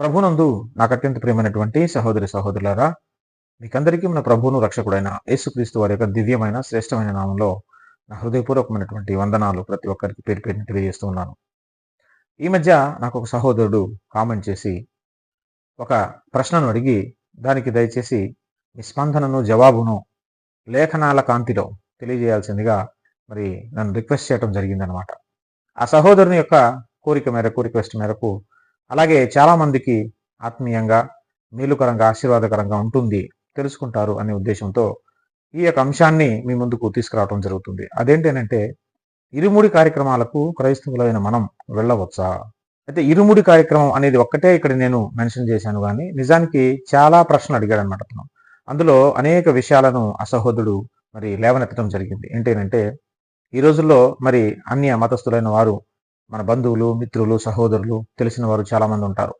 ప్రభునందు నాకు అత్యంత ప్రియమైనటువంటి సహోదరి సహోదరులారా మీకందరికీ మన ప్రభువును రక్షకుడైన యేసుక్రీస్తు వారి యొక్క దివ్యమైన శ్రేష్టమైన నామంలో నా హృదయపూర్వకమైనటువంటి వందనాలు ప్రతి ఒక్కరికి పేరు పేరుని తెలియజేస్తూ ఉన్నాను. ఈ మధ్య నాకు ఒక సహోదరుడు కామెంట్ చేసి ఒక ప్రశ్నను అడిగి దానికి దయచేసి మీ స్పందనను జవాబును లేఖనాల కాంతిలో తెలియజేయాల్సిందిగా మరి నన్ను రిక్వెస్ట్ చేయడం జరిగిందనమాట ఆ సహోదరుని యొక్క కోరిక మేరకు రిక్వెస్ట్ మేరకు అలాగే చాలామందికి ఆత్మీయంగా మేలుకరంగా ఆశీర్వాదకరంగా ఉంటుంది తెలుసుకుంటారు అనే ఉద్దేశంతో ఈ యొక్క అంశాన్ని మీ ముందుకు తీసుకురావడం జరుగుతుంది. అదేంటంటే ఇరుముడి కార్యక్రమాలకు క్రైస్తవులైన మనం వెళ్ళవచ్చా? అయితే ఇరుముడి కార్యక్రమం అనేది ఒక్కటే ఇక్కడ నేను మెన్షన్ చేశాను కానీ నిజానికి చాలా ప్రశ్నలు అడిగాడు అనమాట అతను. అందులో అనేక విషయాలను అసహోదుడు మరి లేవనెత్తడం జరిగింది. ఏంటంటే ఈ రోజుల్లో మరి అన్య మతస్థులైన వారు మన బంధువులు మిత్రులు సహోదరులు తెలిసిన వారు చాలామంది ఉంటారు.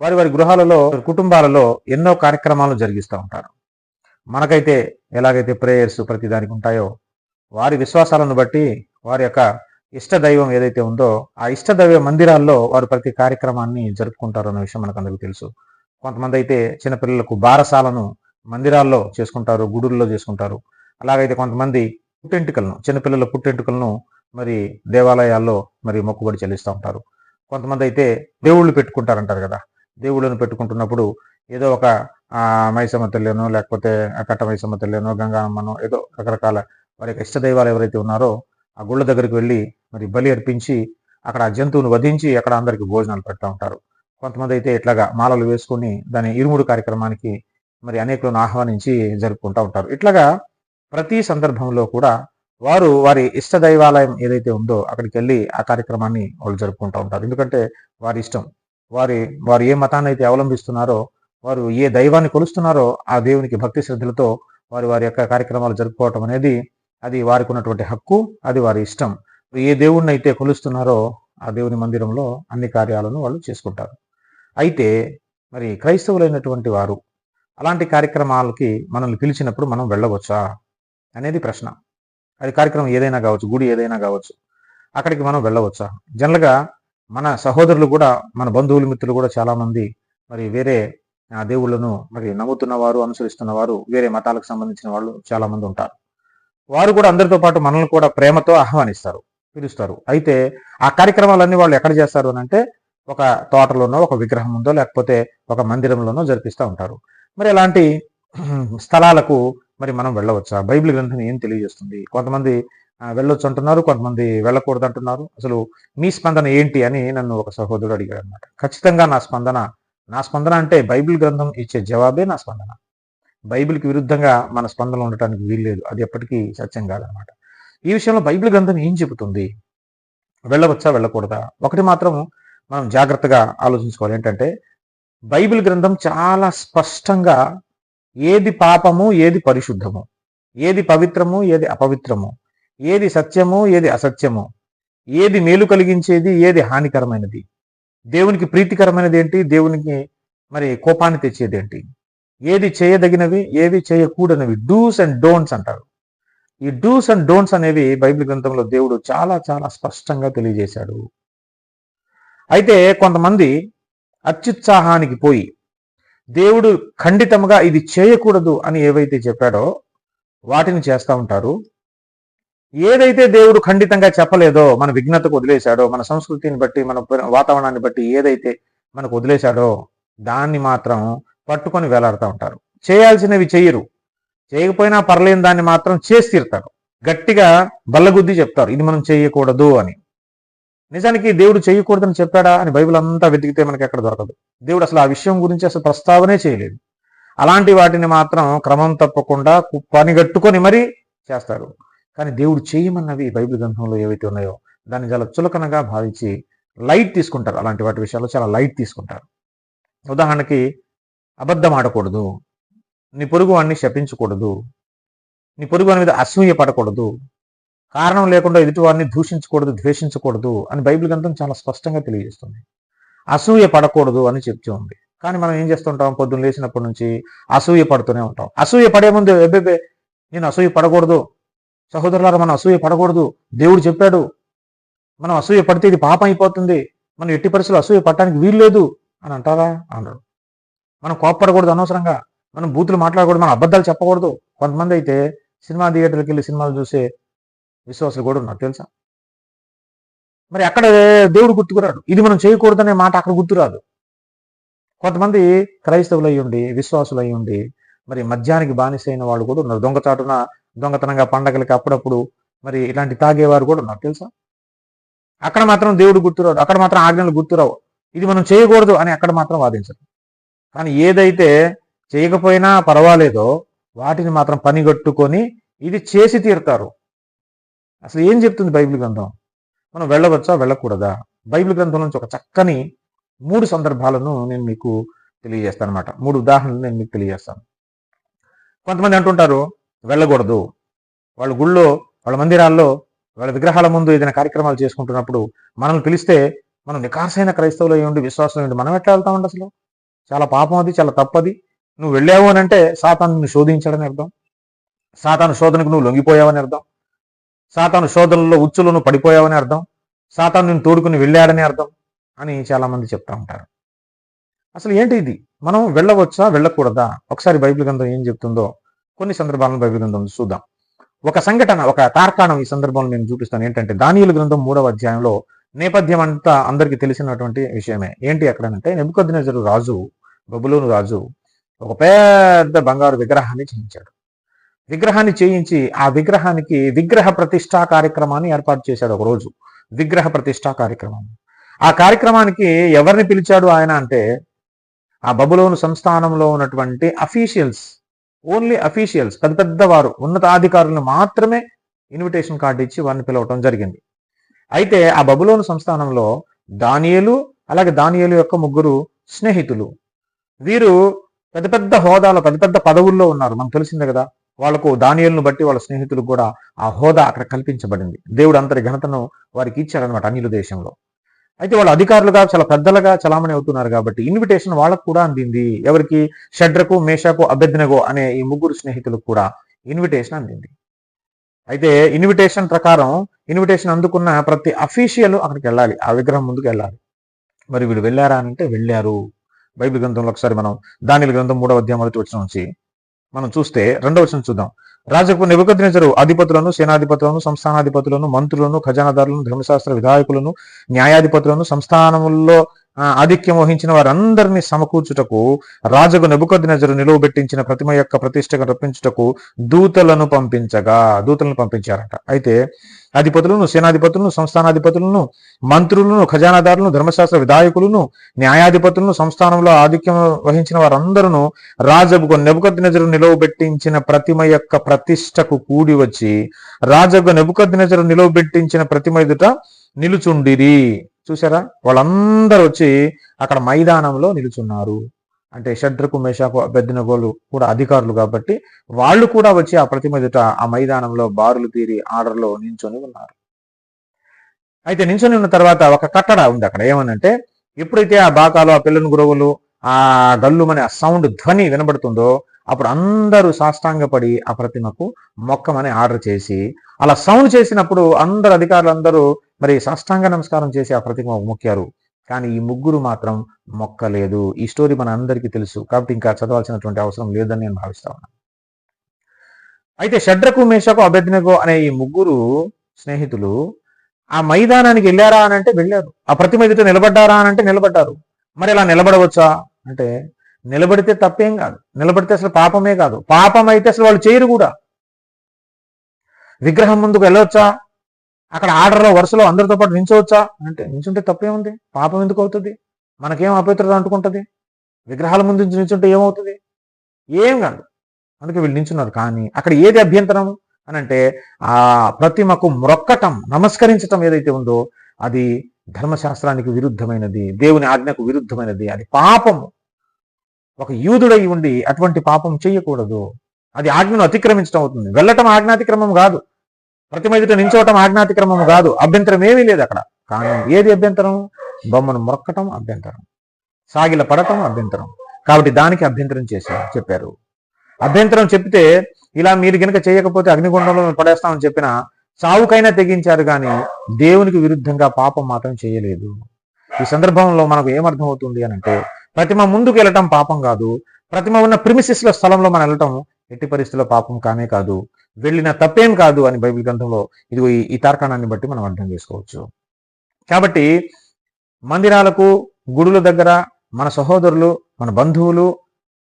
వారి వారి గృహాలలో కుటుంబాలలో ఎన్నో కార్యక్రమాలు జరిగిస్తూ ఉంటారు. మనకైతే ఎలాగైతే ప్రేయర్స్ ప్రతిదానికి ఉంటాయో వారి విశ్వాసాలను బట్టి వారి యొక్క ఇష్ట దైవం ఏదైతే ఉందో ఆ ఇష్ట దైవ మందిరాల్లో వారు ప్రతి కార్యక్రమాన్ని జరుపుకుంటారు అన్న విషయం మనకు అందరికీ తెలుసు. కొంతమంది అయితే చిన్నపిల్లలకు బారసాలను మందిరాల్లో చేసుకుంటారు గుడుల్లో చేసుకుంటారు. అలాగైతే కొంతమంది పుట్టెంటుకలను చిన్నపిల్లల పుట్టెంటుకలను మరి దేవాలయాల్లో మరి మొక్కుబడి చెల్లిస్తూ ఉంటారు. కొంతమంది అయితే దేవుళ్ళు పెట్టుకుంటారంటారు కదా. దేవుళ్ళను పెట్టుకుంటున్నప్పుడు ఏదో ఒక మైసమ్మ తల్లినో లేకపోతే ఆ కట్ట మైసమ్మ తల్లినో గంగామ్మనో ఏదో రకరకాల వారి యొక్క ఇష్ట దైవాలు ఎవరైతే ఉన్నారో ఆ గుళ్ళ దగ్గరికి వెళ్ళి మరి బలి అర్పించి అక్కడ ఆ జంతువును వధించి అక్కడ అందరికి భోజనాలు పెడతా ఉంటారు. కొంతమంది అయితే ఇట్లాగా మాలలు వేసుకుని దాని ఇరుముడు కార్యక్రమానికి మరి అనేకులను ఆహ్వానించి జరుపుకుంటూ ఉంటారు. ఇట్లాగా ప్రతి సందర్భంలో కూడా వారు వారి ఇష్ట దైవాలయం ఏదైతే ఉందో అక్కడికి వెళ్ళి ఆ కార్యక్రమాన్ని వాళ్ళు జరుపుకుంటూ ఉంటారు. ఎందుకంటే వారి ఇష్టం. వారి వారు ఏ మతాన్ని అయితే అవలంబిస్తున్నారో వారు ఏ దైవాన్ని కొలుస్తున్నారో ఆ దేవునికి భక్తి శ్రద్ధలతో వారి వారి యొక్క కార్యక్రమాలు జరుపుకోవటం అనేది అది వారికి ఉన్నటువంటి హక్కు అది వారి ఇష్టం. ఏ దేవుణ్ణి అయితే కొలుస్తున్నారో ఆ దేవుని మందిరంలో అన్ని కార్యాలను వాళ్ళు చేసుకుంటారు. అయితే మరి క్రైస్తవులైనటువంటి వారు అలాంటి కార్యక్రమాలకి మనల్ని పిలిచినప్పుడు మనం వెళ్ళవచ్చా? అనేది ప్రశ్న. అది కార్యక్రమం ఏదైనా కావచ్చు గుడి ఏదైనా కావచ్చు అక్కడికి మనం వెళ్ళవచ్చా? జనరల్గా మన సహోదరులు కూడా మన బంధువులు మిత్రులు కూడా చాలామంది మరి వేరే ఆ దేవుళ్ళను మరి నమ్ముతున్న వారు అనుసరిస్తున్న వారు వేరే మతాలకు సంబంధించిన వాళ్ళు చాలామంది ఉంటారు. వారు కూడా అందరితో పాటు మనల్ని కూడా ప్రేమతో ఆహ్వానిస్తారు పిలుస్తారు. అయితే ఆ కార్యక్రమాలన్నీ వాళ్ళు ఎక్కడ చేస్తారు అని అంటే ఒక తోటలోనో ఒక విగ్రహం ఉందో లేకపోతే ఒక మందిరంలోనో జరిపిస్తూ ఉంటారు. మరి అలాంటి స్థలాలకు మరి మనం వెళ్ళవచ్చా? బైబిల్ గ్రంథం ఏం తెలియజేస్తుంది? కొంతమంది వెళ్ళొచ్చు అంటున్నారు కొంతమంది వెళ్ళకూడదు అంటున్నారు. అసలు మీ స్పందన ఏంటి అని నన్ను ఒక సహోదరుడు అడిగాడు అనమాట ఖచ్చితంగా నా స్పందన నా స్పందన అంటే బైబిల్ గ్రంథం ఇచ్చే జవాబే నా స్పందన. బైబిల్కి విరుద్ధంగా మన స్పందన ఉండటానికి వీల్లేదు. అది ఎప్పటికీ సత్యం కాదనమాట ఈ విషయంలో బైబిల్ గ్రంథం ఏం చెబుతుంది? వెళ్ళవచ్చా వెళ్ళకూడదా? ఒకటి మాత్రం మనం జాగ్రత్తగా ఆలోచించుకోవాలి. ఏంటంటే బైబిల్ గ్రంథం చాలా స్పష్టంగా ఏది పాపము ఏది పరిశుద్ధము? ఏది పవిత్రము ఏది అపవిత్రము? ఏది సత్యము ఏది అసత్యము? ఏది మేలు కలిగించేది ఏది హానికరమైనది? దేవునికి ప్రీతికరమైనది ఏంటి దేవునికి మరి కోపాన్ని తెచ్చేది ఏంటి ఏది చేయదగినవి ఏవి చేయకూడనివి? డూస్ అండ్ డోంట్స్ అంటారు. ఈ డూస్ అండ్ డోంట్స్ అనేవి బైబిల్ గ్రంథంలో దేవుడు చాలా చాలా స్పష్టంగా తెలియజేశాడు. అయితే కొంతమంది అత్యుత్సాహానికి పోయి దేవుడు ఖండితంగా ఇది చేయకూడదు అని ఏవైతే చెప్పాడో వాటిని చేస్తూ ఉంటారు. ఏదైతే దేవుడు ఖండితంగా చెప్పలేదో మన విఘ్నతకు వదిలేశాడో మన సంస్కృతిని బట్టి మన వాతావరణాన్ని బట్టి ఏదైతే మనకు వదిలేశాడో దాన్ని మాత్రం పట్టుకొని వేలాడుతూ ఉంటారు. చేయాల్సినవి చేయరు. చేయకపోయినా పర్లేని దాన్ని మాత్రం చేసి తీరుతారు. గట్టిగా బల్లగుద్ది చెప్తారు. ఇది మనం చేయకూడదు అని. నిజానికి దేవుడు చేయకూడదని చెప్పాడా అని బైబిల్ అంతా వెతికితే మనకి ఎక్కడ దొరకదు. దేవుడు అసలు ఆ విషయం గురించి అసలు ప్రస్తావనే చేయలేదు. అలాంటి వాటిని మాత్రం క్రమం తప్పకుండా పనిగట్టుకొని మరీ చేస్తారు. కానీ దేవుడు చేయమన్నవి బైబిల్ గ్రంథంలో ఏవైతే ఉన్నాయో దాన్ని చాలా చులకనగా భావించి లైట్ తీసుకుంటారు. అలాంటి వాటి విషయాల్లో చాలా లైట్ తీసుకుంటారు. ఉదాహరణకి అబద్ధం ఆడకూడదు. నీ పొరుగు వాడిని శపించకూడదు. నీ పొరుగు వాని మీద అసూయ పడకూడదు. కారణం లేకుండా ఎదుటివారిని దూషించకూడదు ద్వేషించకూడదు అని బైబిల్ గ్రంథం చాలా స్పష్టంగా తెలియజేస్తుంది. అసూయ పడకూడదు అని చెప్తూ ఉంది. కానీ మనం ఏం చేస్తుంటాం? పొద్దున్న లేచినప్పటి నుంచి అసూయ పడుతూనే ఉంటాం. అసూయ పడే ముందు ఎబ్బెబ్బే నేను అసూయ పడకూడదు. సహోదరులారు మనం అసూయ పడకూడదు. దేవుడు చెప్పాడు మనం అసూయ పడితే ఇది పాపం అయిపోతుంది. మనం ఎట్టి పరిస్థితులు అసూయ పడటానికి వీల్లేదు అని అంటారా? అన్నాడు మనం కోప్పడకూడదు అనవసరంగా. మనం బూతులు మాట్లాడకూడదు. మనం అబద్ధాలు చెప్పకూడదు. కొంతమంది అయితే సినిమా థియేటర్కి వెళ్ళి సినిమాలు చూసే విశ్వాసులు కూడా ఉన్నారు తెలుసా? మరి అక్కడ దేవుడు గుర్తుకురాడు. ఇది మనం చేయకూడదనే మాట అక్కడ గుర్తురాదు. కొంతమంది క్రైస్తవులు అయ్యుండి ఉండి విశ్వాసులు అయ్యుండి ఉండి మరి మద్యానికి బానిసైన వాళ్ళు కూడా ఉన్నారు. దొంగచాటున దొంగతనంగా పండగలకి అప్పుడప్పుడు మరి ఇలాంటి తాగేవారు కూడా ఉన్నారు తెలుసా? అక్కడ మాత్రం దేవుడు గుర్తురాడు. అక్కడ మాత్రం ఆజ్ఞలు గుర్తురావు. ఇది మనం చేయకూడదు అని అక్కడ మాత్రం వాదించరు. కానీ ఏదైతే చేయకపోయినా పర్వాలేదో వాటిని మాత్రం పనిగట్టుకొని ఇది చేసి తీరుతారు. అసలు ఏం చెప్తుంది బైబిల్ గ్రంథం? మనం వెళ్ళవచ్చా? వెళ్ళకూడదా? బైబిల్ గ్రంథం నుంచి ఒక చక్కని మూడు సందర్భాలను నేను మీకు తెలియజేస్తాను అనమాట మూడు ఉదాహరణలు నేను మీకు తెలియజేస్తాను. కొంతమంది అంటుంటారు వెళ్ళకూడదు. వాళ్ళ గుళ్ళో వాళ్ళ మందిరాల్లో వాళ్ళ విగ్రహాల ముందు ఏదైనా కార్యక్రమాలు చేసుకుంటున్నప్పుడు మనల్ని పిలిస్తే మనం నికార్సైన క్రైస్తవులు అయి ఉండి విశ్వాసం ఉండి మనం ఎట్లా వెళ్తామండి అసలు? చాలా పాపం అది చాలా తప్పది. నువ్వు వెళ్ళావు అని అంటే సాతాను నిన్ను శోధించాడని అర్థం. సాతాను శోధనకు నువ్వు లొంగిపోయావని అర్థం. సాతాను శోధనలో ఉచ్చులను పడిపోయావని అర్థం సాతాను నిన్ను తోడుకుని వెళ్ళాడని అర్థం అని చాలా మంది చెప్తా ఉంటారు. అసలు ఏంటి ఇది? మనం వెళ్ళవచ్చా వెళ్ళకూడదా? ఒకసారి బైబిల్ గ్రంథం ఏం చెప్తుందో కొన్ని సందర్భాలను బైబిల్ గ్రంథం చూద్దాం. ఒక సంఘటన ఒక తార్కాణం ఈ సందర్భంలో నేను చూపిస్తాను. ఏంటంటే దానియుల గ్రంథం మూడవ అధ్యాయంలో నేపథ్యం అంతా అందరికీ తెలిసినటువంటి విషయమే. ఏంటి అక్కడనంటే నెబుకొద్దినజరు రాజు బబులోను రాజు ఒక పెద్ద బంగారు విగ్రహాన్ని చేయించాడు. విగ్రహాన్ని చేయించి ఆ విగ్రహానికి విగ్రహ ప్రతిష్టా కార్యక్రమాన్ని ఏర్పాటు చేశాడు ఒక రోజు. విగ్రహ ప్రతిష్టా కార్యక్రమం. ఆ కార్యక్రమానికి ఎవరిని పిలిచాడు ఆయన అంటే ఆ బబులోను సంస్థానంలో ఉన్నటువంటి అఫీషియల్స్ ఓన్లీ అఫీషియల్స్ పెద్ద పెద్ద వారు ఉన్నతాధికారులను మాత్రమే ఇన్విటేషన్ కార్డు ఇచ్చి వారిని పిలవటం జరిగింది. అయితే ఆ బబులోను సంస్థానంలో దానియలు అలాగే దానియేలు యొక్క ముగ్గురు స్నేహితులు. వీరు పెద్ద పెద్ద హోదాలో పెద్ద పెద్ద పదవుల్లో ఉన్నారు. మనకు తెలిసిందే కదా వాళ్ళకు దానియలను బట్టి వాళ్ళ స్నేహితులకు కూడా ఆ హోదా అక్కడ కల్పించబడింది. దేవుడు అంతటి ఘనతను వారికి ఇచ్చాడనమాట అనిల దేశంలో. అయితే వాళ్ళు అధికారులుగా చాలా పెద్దలుగా చలామణి అవుతున్నారు కాబట్టి ఇన్విటేషన్ వాళ్ళకు కూడా అందింది. ఎవరికి? షడ్రకు మేషకు అభ్యర్థనగో అనే ఈ ముగ్గురు స్నేహితులకు కూడా ఇన్విటేషన్ అందింది. అయితే ఇన్విటేషన్ ప్రకారం ఇన్విటేషన్ అందుకున్న ప్రతి అఫీషియల్ అక్కడికి వెళ్ళాలి. ఆ విగ్రహం ముందుకు వెళ్ళాలి. మరి వీళ్ళు వెళ్ళారా అంటే వెళ్ళారు. బైబిల్ గ్రంథంలో ఒకసారి మనం దానిల గ్రంథం మూడవ అధ్యాయం మొదటి వచ్చిన నుంచి మనం చూస్తే రెండవ వచనం చూద్దాం. రాజకు నిబద్ధినజరు అధిపతులను సేనాధిపతులను సంస్థానాధిపతులను మంత్రులను ఖజానాదారులను ధర్మశాస్త్ర విధాయకులను న్యాయాధిపతులను సంస్థానముల్లో ఆధిక్యం వహించిన వారందరినీ సమకూర్చుటకు రాజుకు నెబుకద్నెజరు నిలువబెట్టించిన ప్రతిమ యొక్క ప్రతిష్టగా రప్పించుటకు దూతలను పంపించగా దూతలను పంపించారట. అయితే అధిపతులను సేనాధిపతులను సంస్థానాధిపతులను మంత్రులను ఖజానాదారులను ధర్మశాస్త్ర విధాయకులను న్యాయాధిపతులను సంస్థానంలో ఆధిక్యం వహించిన వారందరూ రాజుకు నజరు నిలువబెట్టించిన ప్రతిమ యొక్క ప్రతిష్టకు కూడి వచ్చి రాజుకు నెబుకద్నెజరు నిలువబెట్టించిన ప్రతిమ ఎదుట నిలుచుండిరి. చూసారా వాళ్ళందరూ వచ్చి అక్కడ మైదానంలో నిలుచున్నారు. అంటే షడ్రకు మేషాకు అభ్యర్థినగోలు కూడా అధికారులు కాబట్టి వాళ్ళు కూడా వచ్చి ఆ ప్రతిమ ఎదుట ఆ మైదానంలో బారులు తీరి ఆర్డర్లో నించొని ఉన్నారు. అయితే నించొని ఉన్న తర్వాత ఒక కట్టడ ఉంది అక్కడ. ఏమనంటే ఎప్పుడైతే ఆ బాకాలు ఆ పిల్లని గురువులు ఆ గల్లుమని ఆ సౌండ్ ధ్వని వినబడుతుందో అప్పుడు అందరూ సాష్టాంగపడి ఆ ప్రతిమకు మొక్కమని ఆర్డర్ చేసి అలా సౌండ్ చేసినప్పుడు అందరు అధికారులు అందరూ మరి సాష్టాంగ నమస్కారం చేసి ఆ ప్రతిమ మొక్కారు కానీ ఈ ముగ్గురు మాత్రం మొక్కలేదు. ఈ స్టోరీ మన అందరికీ తెలుసు. కాబట్టి ఇంకా చదవాల్సినటువంటి అవసరం లేదని నేను భావిస్తా ఉన్నాను అయితే షడ్రకు మేషకు అభ్యర్థినగో అనే ఈ ముగ్గురు స్నేహితులు ఆ మైదానానికి వెళ్ళారా అని అంటే వెళ్ళారు. ఆ ప్రతిమ ఎదుట నిలబడ్డారా అని అంటే నిలబడ్డారు. మరి ఇలా నిలబడవచ్చా అంటే నిలబడితే తప్పేం కాదు. నిలబడితే అసలు పాపమే కాదు. పాపం అయితే అసలు వాళ్ళు చేయరు కూడా. విగ్రహం ముందుకు వెళ్ళవచ్చా? అక్కడ ఆర్డర్లో వరుసలో అందరితో పాటు నించవచ్చా? అంటే నించుంటే తప్పేముంది? పాపం ఎందుకు అవుతుంది? మనకేం అపవిత్రత అంటుకుంటుంది? విగ్రహాల ముందు నించుంటే ఏమవుతుంది? ఏం కాదు. అందుకే వీళ్ళు నించున్నారు. కానీ అక్కడ ఏది అభ్యంతరం? అని అంటే ఆ ప్రతిమకు మ్రొక్కటం నమస్కరించటం ఏదైతే ఉందో అది ధర్మశాస్త్రానికి విరుద్ధమైనది దేవుని ఆజ్ఞకు విరుద్ధమైనది. అది పాపము. ఒక యూదుడై ఉండి అటువంటి పాపం చేయకూడదు. అది ఆజ్ఞను అతిక్రమించడం అవుతుంది. వెళ్ళటం ఆజ్ఞాతిక్రమం కాదు. ప్రతిమ ఎదుట నించోవటం ఆజ్ఞాతిక్రమం కాదు. అభ్యంతరం ఏమీ లేదు అక్కడ. కానీ ఏది అభ్యంతరం? బొమ్మను మొరక్కటం అభ్యంతరం. సాగిల పడటం అభ్యంతరం. కాబట్టి దానికి అభ్యంతరం చేశారు చెప్పారు. అభ్యంతరం చెప్తే ఇలా మీరు గనక చేయకపోతే అగ్నిగుండంలో పడేస్తామని చెప్పిన చావుకైనా తెగించారు కానీ దేవునికి విరుద్ధంగా పాపం మాత్రం చేయలేదు. ఈ సందర్భంలో మనకు ఏమర్థమవుతుంది అని అంటే ప్రతిమ ముందుకు వెళ్ళటం పాపం కాదు. ప్రతిమ ఉన్న ప్రిమిసిస్ల స్థలంలో మనం వెళ్ళటం ఎట్టి పరిస్థితుల్లో పాపం కానే కాదు. వెళ్ళిన తప్పేం కాదు అని బైబిల్ గ్రంథంలో ఇది ఈ- తార్కాణాన్ని బట్టి మనం అర్థం చేసుకోవచ్చు. కాబట్టి మందిరాలకు గుడుల దగ్గర మన సహోదరులు మన బంధువులు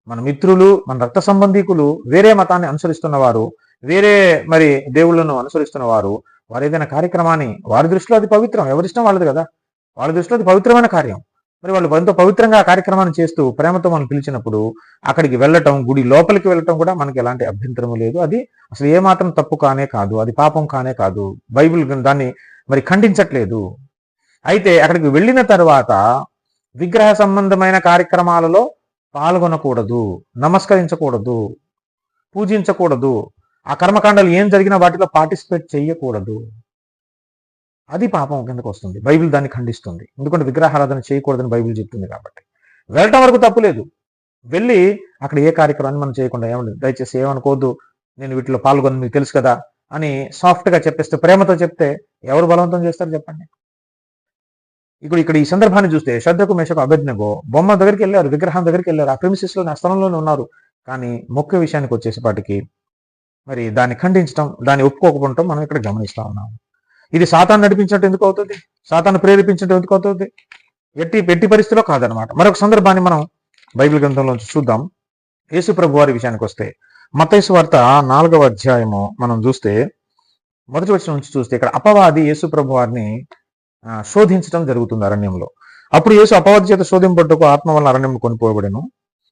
మన మిత్రులు మన రక్త సంబంధీకులు వేరే మతాన్ని అనుసరిస్తున్న వారు వేరే మరి దేవుళ్ళను అనుసరిస్తున్న వారు వారు ఏదైనా కార్యక్రమాన్ని వారి దృష్టిలో అది పవిత్రం. ఎవరిష్టం వాళ్ళది కదా. వాళ్ళ దృష్టిలో అది పవిత్రమైన కార్యం. మరి వాళ్ళు ఎంతో పవిత్రంగా ఆ కార్యక్రమాన్ని చేస్తూ ప్రేమతో మనం పిలిచినప్పుడు అక్కడికి వెళ్ళటం గుడి లోపలికి వెళ్ళటం కూడా మనకి ఎలాంటి అభ్యంతరము లేదు. అది అసలు ఏమాత్రం తప్పు కానే కాదు అది పాపం కానే కాదు. బైబిల్ దాన్ని మరి ఖండించట్లేదు. అయితే అక్కడికి వెళ్ళిన తర్వాత విగ్రహ సంబంధమైన కార్యక్రమాలలో పాల్గొనకూడదు నమస్కరించకూడదు పూజించకూడదు. ఆ కర్మకాండాలు ఏం జరిగినా వాటిలో పార్టిసిపేట్ చేయకూడదు. అది పాపం కిందకు వస్తుంది. బైబిల్ దాన్ని ఖండిస్తుంది. ఎందుకంటే విగ్రహారాధన చేయకూడదని బైబిల్ చెప్తుంది కాబట్టి. వెళ్ళటం వరకు తప్పు లేదు. వెళ్ళి అక్కడ ఏ కార్యక్రమాన్ని మనం చేయకుండా ఏమండి దయచేసి ఏమనుకోవద్దు నేను వీటిలో పాల్గొని మీకు తెలుసు కదా అని సాఫ్ట్గా చెప్పేస్తే ప్రేమతో చెప్తే ఎవరు బలవంతం చేస్తారు చెప్పండి? ఇప్పుడు ఇక్కడ ఈ సందర్భాన్ని చూస్తే శ్రద్ధకు మేషకు అభ్యర్థనగో బొమ్మ దగ్గరికి వెళ్ళారు విగ్రహం దగ్గరికి వెళ్ళారు. ఆ ప్రిమిసిస్లో నా స్థలంలోనే ఉన్నారు. కానీ ముఖ్య విషయానికి వచ్చేసేపాటికి మరి దాన్ని ఖండించడం దాన్ని ఒప్పుకోకపోవటం మనం ఇక్కడ గమనిస్తా ఉన్నాము. ఇది సాతాన్ని నడిపించినట్టు ఎందుకు అవుతుంది? సాతాన్ని ప్రేరేపించినట్టు ఎందుకు అవుతుంది? ఎట్టి ఎట్టి పరిస్థితిలో కాదనమాట మరొక సందర్భాన్ని మనం బైబిల్ గ్రంథంలో చూద్దాం. యేసు ప్రభు వారి విషయానికి వస్తే మత్తైసు వార్త నాలుగవ అధ్యాయము మనం చూస్తే మొదటి వచ్చిన నుంచి చూస్తే ఇక్కడ అపవాది యేసు ప్రభు వారిని శోధించడం జరుగుతుంది అరణ్యంలో. అప్పుడు యేసు అపవాది చేత శోధింపట్టుకు ఆత్మ వల్ల అరణ్యం కొనిపోబడెను.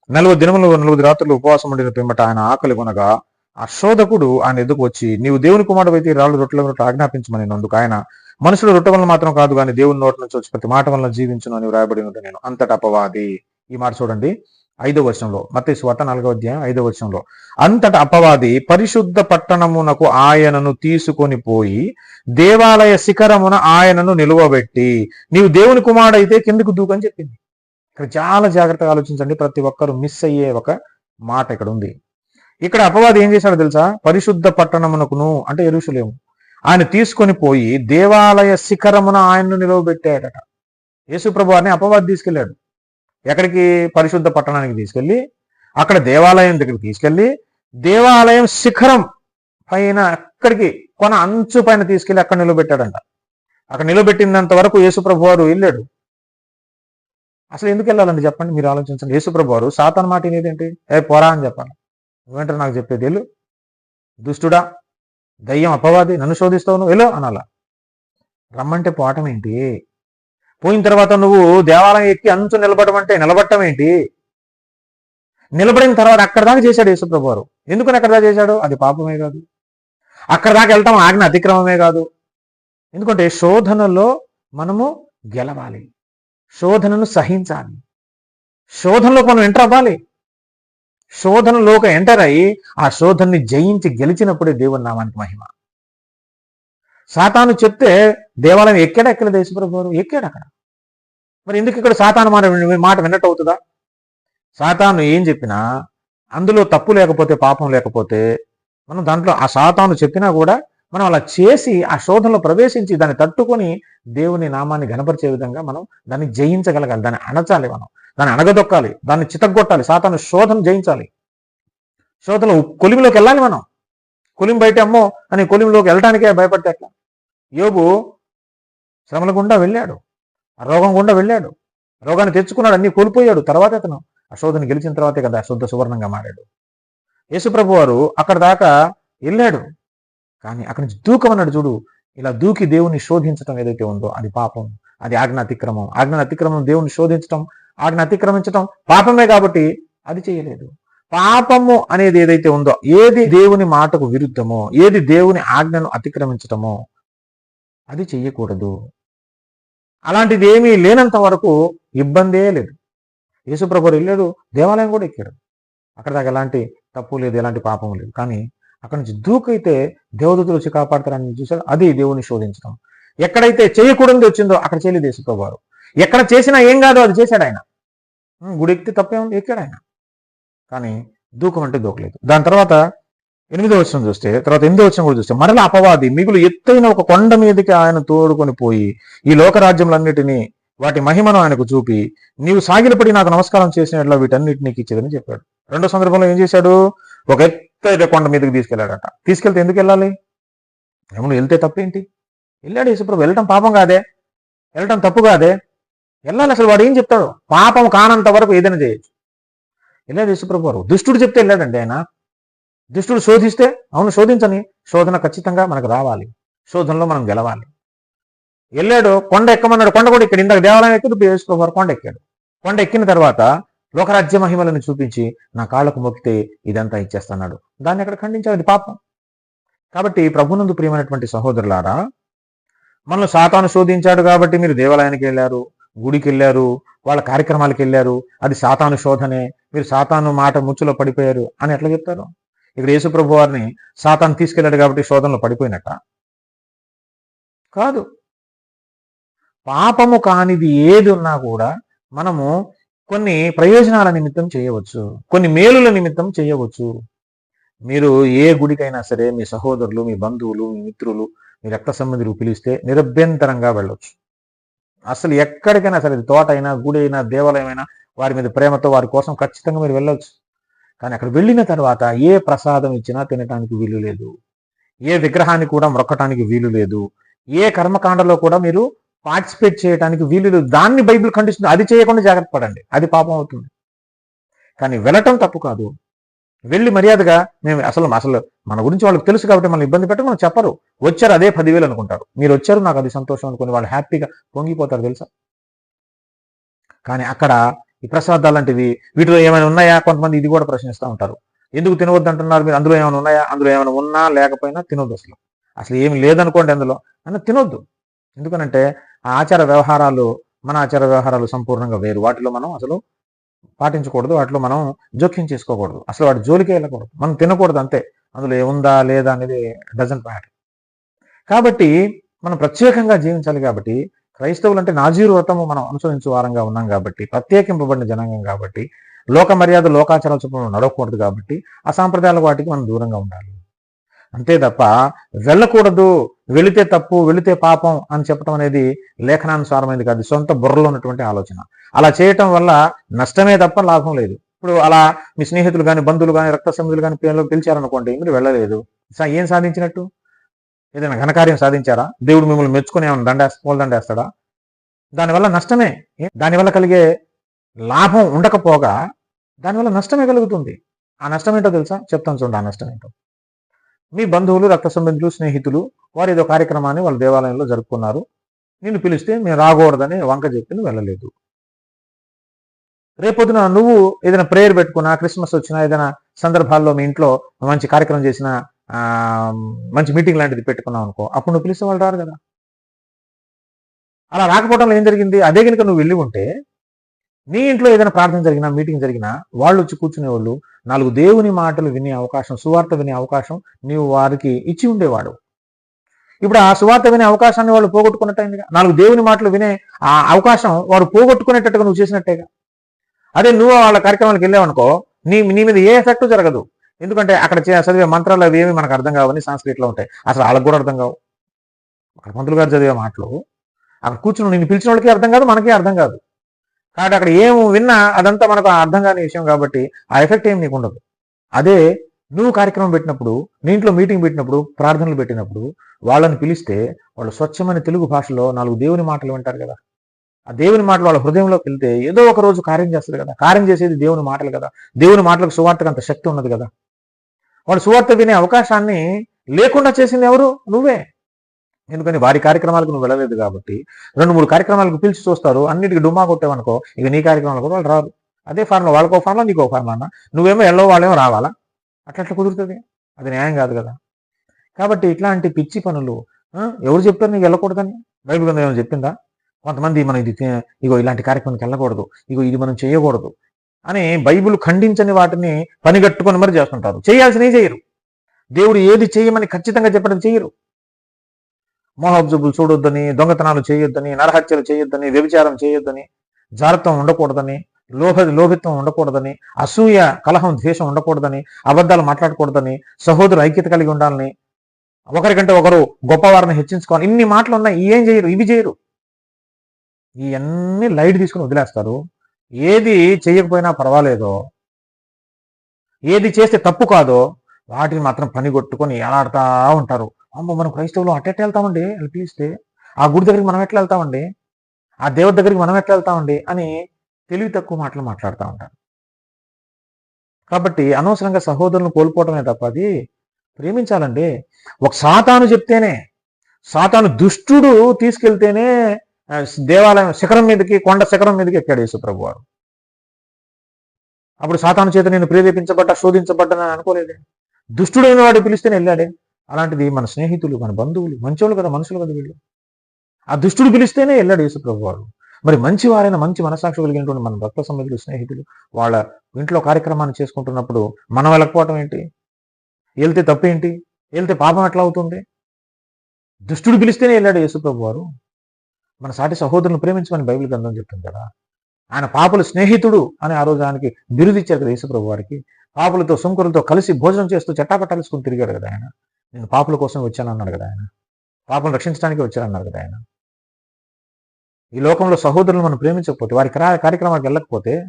నలుగురు దినములు నలుగురు రాత్రులు ఉపవాసం ఉండిన పిమ్మట ఆయన ఆకలి కొనగా ఆ శోధకుడు ఆయన ఎదుకు వచ్చి నీవు దేవుని కుమారుడు అయితే రాళ్ళు రొట్టెల రొట్టె ఆజ్ఞాపించమని నందుకు ఆయన మనుషులు రొట్టె వల్ల మాత్రం కాదు కానీ దేవుని నోటి నుంచి వచ్చి ప్రతి మాట వల్ల జీవించను అని వ్రాయబడి ఉంటే నేను. అంతట అపవాది. ఈ మాట చూడండి. ఐదో వచనంలో మత్తే స్వార్త నాలుగో అధ్యాయం ఐదో వచనంలో. అంతట అపవాది పరిశుద్ధ పట్టణమునకు ఆయనను తీసుకొని పోయి దేవాలయ శిఖరమున ఆయనను నిలువబెట్టి నీవు దేవుని కుమారుడు అయితే కిందకు దూకని చెప్పింది. ఇక్కడ చాలా జాగ్రత్తగా ఆలోచించండి. ప్రతి ఒక్కరు మిస్ అయ్యే ఒక మాట ఇక్కడ ఉంది. ఇక్కడ అపవాది ఏం చేశాడో తెలుసా? పరిశుద్ధ పట్టణమునకును అంటే ఎరుసలేము ఆయన తీసుకొని పోయి దేవాలయ శిఖరమున ఆయన్ను నిలవబెట్టాడట. యేసుప్రభు అని అపవాది తీసుకెళ్ళాడు. ఎక్కడికి? పరిశుద్ధ పట్టణానికి తీసుకెళ్ళి అక్కడ దేవాలయం దగ్గరికి తీసుకెళ్ళి దేవాలయం శిఖరం పైన అక్కడికి కొన అంచు పైన తీసుకెళ్ళి అక్కడ నిలబెట్టాడంట. అక్కడ నిలబెట్టినంత వరకు యేసుప్రభు వారు వెళ్ళాడు. అసలు ఎందుకు వెళ్ళాలండి? చెప్పండి మీరు ఆలోచించండి. యేసుప్రభు వారు సాతాన్ మాట ఏంటి ఏ పోరా అని చెప్పాలి. నువ్వేంటారు నాకు చెప్పేది వెళ్ళు. దుష్టుడా దయ్యం అపవాది నన్ను శోధిస్తావు నువ్వు? వెళ్ళు అనాల. రమ్మంటే పోవటం ఏంటి? పోయిన తర్వాత నువ్వు దేవాలయం ఎక్కి అంచు నిలబడమంటే నిలబడటం ఏంటి? నిలబడిన తర్వాత అక్కడ దాకా చేశాడు యేసుప్రభు వారు ఎందుకని అక్కడ దాకా చేశాడు? అది పాపమే కాదు. అక్కడ దాకా వెళ్తాం ఆజ్ఞ అతిక్రమమే కాదు. ఎందుకంటే శోధనలో మనము గెలవాలి. శోధనను సహించాలి. శోధనలోకి మనం ఎంటర్ అవ్వాలి. శోధనలోకి ఎంటర్ అయ్యి ఆ శోధనని జయించి గెలిచినప్పుడే దేవుని నామానికి మహిమ. సాతాను చెప్తే దేవాలయం ఎక్కాడా ఎక్కడ దేశప్రభు వారు ఎక్కాడు అక్కడ. మరి ఎందుకు ఇక్కడ సాతాను మాట మాట విన్నట్టు అవుతుందా? సాతాను ఏం చెప్పినా అందులో తప్పు లేకపోతే పాపం లేకపోతే మనం దాంట్లో ఆ సాతాను చెప్పినా కూడా మనం అలా చేసి ఆ శోధనలో ప్రవేశించి దాన్ని తట్టుకొని దేవుని నామాన్ని గనపరిచే విధంగా మనం దాన్ని జయించగలగాలి దాన్ని అణచాలి మనం. దాన్ని అణగదొక్కాలి దాన్ని చితగ్గొట్టాలి సాతాను శోధన జయించాలి. శోధన కొలిమిలోకి వెళ్ళాలి మనం. కొలిమి బయట అమ్మో అని కొలిమిలోకి వెళ్ళడానికే భయపడితే ఎట్లా? యోబు శ్రమల గుండా వెళ్ళాడు ఆ రోగం గుండా వెళ్ళాడు. రోగాన్ని తెచ్చుకున్నాడు అన్ని కోల్పోయాడు. తర్వాత అతను ఆ శోధన గెలిచిన తర్వాతే కదా శుద్ధ సువర్ణంగా మారాడు. యేసుప్రభు వారు అక్కడ దాకా వెళ్ళాడు. కానీ అక్కడి నుంచి దూకమన్నాడు చూడు ఇలా దూకి దేవుని శోధించడం ఏదైతే ఉందో అది పాపం అది ఆజ్ఞ అతిక్రమం ఆజ్ఞ అతిక్రమం దేవుని శోధించడం వాటిని అతిక్రమించడం పాపమే కాబట్టి అది చేయలేదు. పాపము అనేది ఏదైతే ఉందో ఏది దేవుని మాటకు విరుద్ధమో ఏది దేవుని ఆజ్ఞను అతిక్రమించటమో అది చెయ్యకూడదు అలాంటిది ఏమీ లేనంత వరకు ఇబ్బందే లేదు. యేసుప్రభు వెళ్ళాడు దేవాలయం కూడా ఎక్కాడు అక్కడ దాకా ఎలాంటి తప్పు లేదు ఎలాంటి పాపం లేదు. కానీ అక్కడి నుంచి దూకైతే దేవదూతలు వచ్చి కాపాడతారని చూశాడు అది దేవుని శోధించడం ఎక్కడైతే చేయకూడదు వచ్చిందో అక్కడ చేయలేదు యేసుప్రభు వారు. ఎక్కడ చేసినా ఏం కాదు అది చేశాడు ఆయన. గుడి ఎక్కితే తప్పే ఉంది ఎక్కాడు ఆయన. కానీ దూకం అంటే దూకలేదు దాని తర్వాత ఎనిమిదో వచ్చిన చూస్తే తర్వాత ఎనిమిదో వచ్చిన కూడా చూస్తే మరలా అపవాది మిగులు ఎత్తైన ఒక కొండ మీదకి ఆయన తోడుకొని పోయి ఈ లోకరాజ్యములన్నిటినీ వాటి మహిమను ఆయనకు చూపి నీవు సాగిలపడి నాకు నమస్కారం చేసిన ఎట్లా వీటన్నిటి నీకు ఇచ్చేదని చెప్పాడు. రెండో సందర్భంలో ఏం చేశాడు? ఒక ఎత్తైన కొండ మీదకి తీసుకెళ్ళాడట. తీసుకెళ్తే ఎందుకు వెళ్ళాలి? ఏమన్నా వెళ్తే తప్పేంటి? వెళ్ళాడు యేసుప్రభు. వెళ్ళటం పాపం కాదే. వెళ్ళటం తప్పు కాదే. వెళ్ళాలి అసలు వాడు ఏం చెప్తాడు? పాపం కానంత వరకు ఏదైనా చేయొచ్చు. వెళ్ళాడు యేసుప్రభు వారు దుష్టుడు చెప్తే వెళ్ళాడండి ఆయన? దుష్టుడు శోధిస్తే అవును శోధించని శోధన ఖచ్చితంగా మనకు రావాలి. శోధనలో మనం గెలవాలి. వెళ్ళాడు కొండ ఎక్కమన్నాడు కొండ కూడా ఇక్కడ ఇందాక దేవాలయం ఎక్కాడు యేసుప్రభు వారు కొండ ఎక్కాడు. కొండ ఎక్కిన తర్వాత లోకరాజ్య మహిమలను చూపించి నా కాళ్ళకు మొక్కితే ఇదంతా ఇచ్చేస్తున్నాడు. దాన్ని అక్కడ ఖండించాడు? అది పాపం. కాబట్టి ప్రభునందు ప్రియమైనటువంటి సహోదరులారా మనల్ని సాతాను శోధించాడు కాబట్టి మీరు దేవాలయానికి వెళ్ళారు. గుడికి వెళ్ళారు వాళ్ళ కార్యక్రమాలకు వెళ్ళారు అది సాతాను శోధనే మీరు సాతాను మాట ముచ్చులో పడిపోయారు అని ఎట్లా చెప్తారు? ఇక్కడ యేసుప్రభు వారిని సాతాను తీసుకెళ్ళాడు కాబట్టి శోధనలో పడిపోయినట్ట? కాదు. పాపము కానిది ఏది ఉన్నా కూడా మనము కొన్ని ప్రయోజనాల నిమిత్తం చేయవచ్చు కొన్ని మేలుల నిమిత్తం చేయవచ్చు. మీరు ఏ గుడికైనా సరే మీ సహోదరులు మీ బంధువులు మీ మిత్రులు మీ రక్త సంబంధులు పిలిస్తే నిరభ్యంతరంగా వెళ్ళొచ్చు. అసలు ఎక్కడికైనా సరే తోట అయినా గుడి అయినా దేవాలయం అయినా వారి మీద ప్రేమతో వారి కోసం ఖచ్చితంగా మీరు వెళ్ళొచ్చు. కానీ అక్కడ వెళ్ళిన తర్వాత ఏ ప్రసాదం ఇచ్చినా తినటానికి వీలు లేదు. ఏ విగ్రహాన్ని కూడా మొక్కటానికి వీలు లేదు. ఏ కర్మకాండలో కూడా మీరు పార్టిసిపేట్ చేయడానికి వీలు లేదు. దాన్ని బైబిల్ ఖండిస్తుంది. అది చేయకుండా జాగ్రత్త పడండి. అది పాపం అవుతుంది. కానీ వెళ్ళటం తప్పు కాదు. వెళ్ళి మర్యాదగా మేము అసలు అసలు మన గురించి వాళ్ళకి తెలుసు కాబట్టి మనం ఇబ్బంది పెట్ట మనం చెప్పరు. వచ్చారు అదే పదివేలు అనుకుంటారు. మీరు వచ్చారు నాకు అది సంతోషం అనుకుని వాళ్ళు హ్యాపీగా పొంగిపోతారు తెలుసా? కానీ అక్కడ ఈ ప్రసాదాలు లాంటివి వీటిలో ఏమైనా ఉన్నాయా? కొంతమంది ఇది కూడా ప్రశ్నిస్తూ ఉంటారు. ఎందుకు తినవద్దు అంటున్నారు మీరు? అందులో ఏమైనా ఉన్నాయా? అందులో ఏమైనా ఉన్నా లేకపోయినా తినొద్దు అసలు. అసలు ఏమి లేదనుకోండి అందులో. అన్న తినొద్దు. ఎందుకనంటే ఆ ఆచార వ్యవహారాలు మన ఆచార వ్యవహారాలు సంపూర్ణంగా వేరు. వాటిలో మనం అసలు పాటించకూడదు వాటిలో మనం జోక్యం చేసుకోకూడదు. అసలు వాటి జోలికే వెళ్ళకూడదు. మనం తినకూడదు అంతే. అందులో ఏముందా లేదా అనేది డజన్ మ్యాటర్ కాబట్టి మనం ప్రత్యేకంగా జీవించాలి కాబట్టి క్రైస్తవులు అంటే నాజీరు వ్రతము మనం అనుసరించే వారంగా ఉన్నాం కాబట్టి ప్రత్యేకింపబడిన జనాంగం కాబట్టి లోక మర్యాద లోకాచారాల చొప్పున నడవకూడదు కాబట్టి ఆ సాంప్రదాయాల వాటికి మనం దూరంగా ఉండాలి. అంతే తప్ప వెళ్ళకూడదు వెళితే తప్పు వెళితే పాపం అని చెప్పడం అనేది లేఖనానుసారమైనది కాదు సొంత బుర్రలో ఉన్నటువంటి ఆలోచన. అలా చేయటం వల్ల నష్టమే తప్ప లాభం లేదు. ఇప్పుడు అలా మీ స్నేహితులు కానీ బంధువులు కానీ రక్త సంబంధులు కానీ పిల్లలు పిలిచారనుకోండి మీరు వెళ్ళలేదు. ఏం సాధించినట్టు? ఏదైనా ఘనకార్యం సాధించారా? దేవుడు మిమ్మల్ని మెచ్చుకుని ఏమైనా దండేస్తా పూలదండేస్తాడా దానివల్ల నష్టమే. దానివల్ల కలిగే లాభం ఉండకపోగా దానివల్ల నష్టమే కలుగుతుంది. ఆ నష్టం ఏంటో తెలుసా? చెప్తాను చూడండి ఆ నష్టం ఏంటో మీ బంధువులు రక్త సంబంధులు స్నేహితులు వారు ఏదో కార్యక్రమాన్ని వాళ్ళ దేవాలయంలో జరుపుకున్నారు. నిన్ను పిలిస్తే మేము రాకూడదని వంక చెప్పి వెళ్ళలేదు. రేపొద్దున నువ్వు ఏదైనా ప్రేయర్ పెట్టుకున్నా క్రిస్మస్ వచ్చినా ఏదైనా సందర్భాల్లో మీ ఇంట్లో మంచి కార్యక్రమం చేసిన మంచి మీటింగ్ లాంటిది పెట్టుకున్నావు అనుకో అప్పుడు నువ్వు పిలిస్తే వాళ్ళు రారు కదా. అలా రాకపోవడంలో ఏం జరిగింది? అదే కనుక నువ్వు వెళ్ళి ఉంటే నీ ఇంట్లో ఏదైనా ప్రార్థన జరిగినా మీటింగ్ జరిగినా వాళ్ళు వచ్చి కూర్చునే వాళ్ళు నాలుగు దేవుని మాటలు వినే అవకాశం సువార్త వినే అవకాశం నీవు వారికి ఇచ్చి ఉండేవాడు. ఇప్పుడు ఆ సువార్త వినే అవకాశాన్ని వాళ్ళు పోగొట్టుకున్నట్టయిందిగా? నాలుగు దేవుని మాటలు వినే ఆ అవకాశం వారు పోగొట్టుకునేటట్టుగా నువ్వు చేసినట్టేగా? అదే నువ్వు వాళ్ళ కార్యక్రమాలకు వెళ్ళావనుకో నీ నీ మీద ఏ ఎఫెక్ట్ జరగదు. ఎందుకంటే అక్కడ చదివే మంత్రాలు అవి ఏమి మనకు అర్థం కావని సంస్కృతిలో ఉంటాయి. అసలు వాళ్ళకు కూడా అర్థం కావు. అక్కడ మంత్రులు గారు చదివే మాటలు అక్కడ కూర్చుని నిన్ను పిలిచిన వాళ్ళకి అర్థం కాదు మనకి అర్థం కాదు. కాబట్టి అక్కడ ఏం విన్నా అదంతా మనకు అర్థం కాని విషయం కాబట్టి ఆ ఎఫెక్ట్ ఏం నీకు ఉండదు. అదే నువ్వు కార్యక్రమం పెట్టినప్పుడు నీ ఇంట్లో మీటింగ్ పెట్టినప్పుడు ప్రార్థనలు పెట్టినప్పుడు వాళ్ళని పిలిస్తే వాళ్ళు స్వచ్ఛమైన తెలుగు భాషలో నాలుగు దేవుని మాటలు వింటారు కదా. ఆ దేవుని మాటలు వాళ్ళ హృదయంలోకి వెళ్తే ఏదో ఒక రోజు కార్యం చేస్తారు కదా. కార్యం చేసేది దేవుని మాటలు కదా. దేవుని మాటలకు సువార్తకు అంత శక్తి ఉన్నది కదా. వాళ్ళు సువార్త వినే అవకాశాన్ని లేకుండా చేసింది ఎవరు? నువ్వే. ఎందుకని? వారి కార్యక్రమాలకు నువ్వు వెళ్ళలేదు కాబట్టి. రెండు మూడు కార్యక్రమాలకు పిలిచి చూస్తారు. అన్నిటికీ డుమా కొట్టావనుకో ఇక నీ కార్యక్రమాలు కూడా వాళ్ళు రారు. అదే ఫార్ములా. వాళ్ళకో ఫార్ములా నీకో ఫార్ములా నువ్వేమో ఎల్లో వాళ్ళేమో రావాలా? అట్లా అట్లా కుదురుతుంది. అది న్యాయం కాదు కదా. కాబట్టి ఇట్లాంటి పిచ్చి పనులు ఎవరు చెప్తారు నీకు వెళ్ళకూడదని? బైబిల్ గ్రంథం ఏమైనా చెప్పిందా? కొంతమంది మనం ఇది ఇగో ఇలాంటి కార్యక్రమానికి వెళ్ళకూడదు ఇగో ఇది మనం చేయకూడదు అని బైబిల్ ఖండించని వాటిని పనిగట్టుకొని మరి చేస్తుంటారు. చేయాల్సినవి చేయరు. దేవుడు ఏది చేయమని ఖచ్చితంగా చెప్పడం చేయరు. మోహబ్జబులు చూడొద్దని దొంగతనాలు చేయొద్దని నరహత్యలు చేయొద్దని వ్యభిచారం చేయొద్దని జారత్వం ఉండకూడదని లోభ లోభిత్వం ఉండకూడదని అసూయ కలహం ద్వేషం ఉండకూడదని అబద్ధాలు మాట్లాడకూడదని సహోదరు ఐక్యత కలిగి ఉండాలని ఒకరికంటే ఒకరు గొప్పవారిని హెచ్చించుకోవాలి. ఇన్ని మాటలు ఉన్నాయి ఏం చేయరు ఇవి చేయరు. ఇవన్నీ లైట్ తీసుకుని వదిలేస్తారు. ఏది చేయకపోయినా పర్వాలేదో ఏది చేస్తే తప్పు కాదో వాటిని మాత్రం పని కొట్టుకొని ఎలాడుతూ ఉంటారు. అమ్మ మనం క్రైస్తవులు అట్టెట్ వెళ్తామండి? వాళ్ళు పిలిస్తే ఆ గుడి దగ్గరికి మనం ఎట్లా వెళ్తామండి? ఆ దేవుడి దగ్గరికి మనం ఎట్లా వెళ్తామండి? అని తెలివి తక్కువ మాటలు మాట్లాడుతూ ఉంటారు. కాబట్టి అనవసరంగా సహోదరులను కోల్పోవటమే తప్ప అది ప్రేమించాలండి. ఒక సాతాను చెప్తేనే సాతాను దుష్టుడు తీసుకెళ్తేనే దేవాలయం శిఖరం మీదకి కొండ శిఖరం మీదకి ఎక్కాడు యేసుప్రభు వారు అప్పుడు సాతాను చేత నేను ప్రేరేపించబడ్డా శోధించబడ్డానని అనుకోలేదే. దుష్టుడైన వాడు పిలిస్తేనే వెళ్ళాడే అలాంటిది మన స్నేహితులు మన బంధువులు మంచోళ్ళు కదా మనుషులు కదా వీళ్ళు. ఆ దుష్టుడు పిలిస్తేనే వెళ్ళాడు యేసుప్రభు వారు మరి మంచి వారైన మంచి మనసాక్షి కలిగినటువంటి మన భక్త సమితులు స్నేహితులు వాళ్ళ ఇంట్లో కార్యక్రమాన్ని చేసుకుంటున్నప్పుడు మనం వెళ్ళకపోవటం ఏంటి? వెళ్తే తప్పేంటి? వెళ్తే పాపం ఎట్లా అవుతుంది? దుష్టుడు పిలిస్తేనే వెళ్ళాడు యేసుప్రభు వారు మన సాటి సహోదరులను ప్రేమించమని బైబిల్ గ్రంథం చెప్తుంది కదా. ఆయన పాపలు స్నేహితుడు అని ఆ రోజు ఆయనకి బిరుదిచ్చారు కదా యేసుప్రభు వారికి. పాపలతో సుంకరులతో కలిసి భోజనం చేస్తూ చట్టాపట్టాలుసుకుని తిరిగాడు కదా ఆయన. నేను పాపల కోసం వచ్చానన్నాడు కదా ఆయన. పాపను రక్షించడానికి వచ్చానన్నారు కదా ఆయన. ఈ లోకంలో సహోదరులు మనం ప్రేమించకపోతే వారి క్రా- కార్యక్రమానికి వెళ్ళకపోతే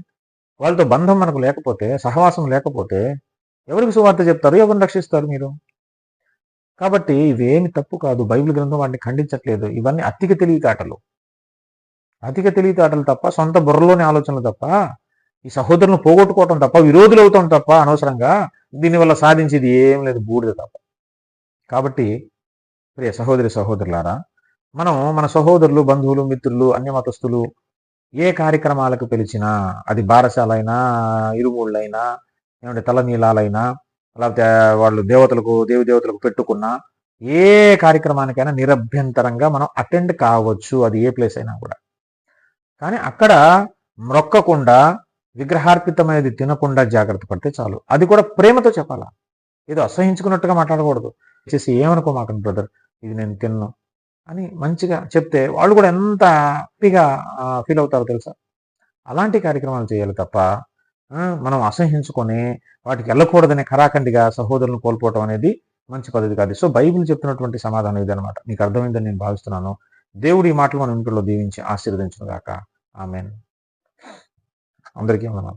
వాళ్ళతో బంధం మనకు లేకపోతే సహవాసం లేకపోతే ఎవరికి సువార్త చెప్తారు? ఎవరిని రక్షిస్తారు మీరు? కాబట్టి ఇవేమి తప్పు కాదు. బైబిల్ గ్రంథం వాటిని ఖండించట్లేదు. ఇవన్నీ అతిక తెలివితేటలు. అధిక తెలివితేటలు తప్ప సొంత బుర్రలోని ఆలోచనలు తప్ప ఈ సహోదరులను పోగొట్టుకోవటం తప్ప విరోధులు అవుతాం తప్ప అనవసరంగా దీనివల్ల సాధించేది ఏం లేదు. బూడిద తప్ప. కాబట్టి ప్రియ సహోదరి సహోదరులారా మనం మన సహోదరులు బంధువులు మిత్రులు అన్య మతస్థులు ఏ కార్యక్రమాలకు పిలిచినా అది బారసాలైనా ఇరుమూళ్ళైనా ఏమంటే తలనీలాలైనా లేకపోతే వాళ్ళు దేవతలకు దేవి దేవతలకు పెట్టుకున్నా ఏ కార్యక్రమానికైనా నిరభ్యంతరంగా మనం అటెండ్ కావచ్చు అది ఏ ప్లేస్ అయినా కూడా. కానీ అక్కడ మ్రొక్కకుండా విగ్రహార్పితమైనది తినకుండా జాగ్రత్త పడితే చాలు. అది కూడా ప్రేమతో చెప్పాలా? ఏదో అసహించుకున్నట్టుగా మాట్లాడకూడదు. చేసి ఏమనుకోమాకండి బ్రదర్ ఇది నేను తిన్ను అని మంచిగా చెప్తే వాళ్ళు కూడా ఎంత హ్యాపీగా ఫీల్ అవుతారో తెలుసా? అలాంటి కార్యక్రమాలు చేయాలి తప్ప మనం అసహించుకొని వాటికి వెళ్ళకూడదనే కరాఖండిగా సహోదరులను కోల్పోవటం అనేది మంచి పద్ధతి కాదు. సో బైబిల్ చెప్తున్నటువంటి సమాధానం ఇదనమాట నీకు అర్థమైందని నేను భావిస్తున్నాను. దేవుడు ఈ మాటలు మనం ఇంట్లో దీవించి ఆశీర్వదించును గాక. ఆమెన్. అందరికీ వందనాలు.